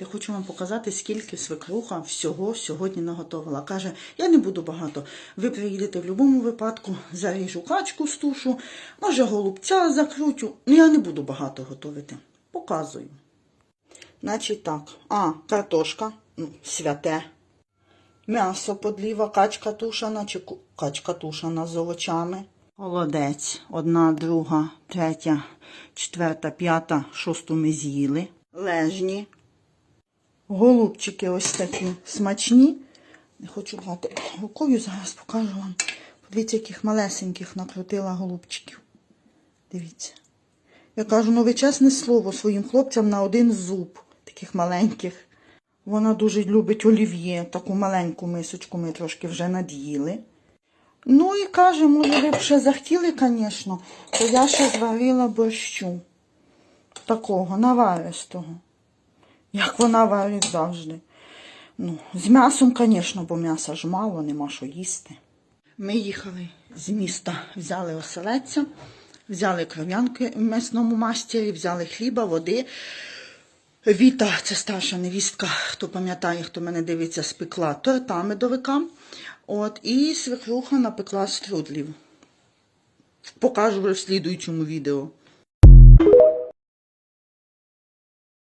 Я хочу вам показати, скільки свекруха всього сьогодні наготовила. Каже, я не буду багато. Ви приїдете в будь-якому випадку, заріжу качку з тушу, може голубця закрутю. Ну я не буду багато готувати. Показую. Значить так. А, картошка, ну, святе. М'ясо подліва, качка тушана чи качка тушана з овочами. Холодець. Одна, друга, третя, четверта, п'ята, шосту ми з'їли. Лежні. Голубчики ось такі смачні. Не хочу брати рукою, зараз покажу вам. Подивіться, яких малесеньких накрутила голубчиків. Дивіться. Я кажу, ну ви чесне слово своїм хлопцям на один зуб, таких маленьких. Вона дуже любить олів'є, таку маленьку мисочку ми трошки вже над'їли. Ну і каже, може, ви б ще захотіли, звісно, то я ще зварила борщу. Такого, наваристого. Як вона варить завжди. Ну, з м'ясом, звісно, бо м'яса ж мало, нема що їсти. Ми їхали з міста, взяли оселедця, взяли кров'янки в м'ясному мастері, взяли хліба, води. Віта, це старша невістка, хто пам'ятає, хто мене дивиться, спекла торта медовика. От, і свекруха напекла струдлів. Покажу вже в слідуючому відео.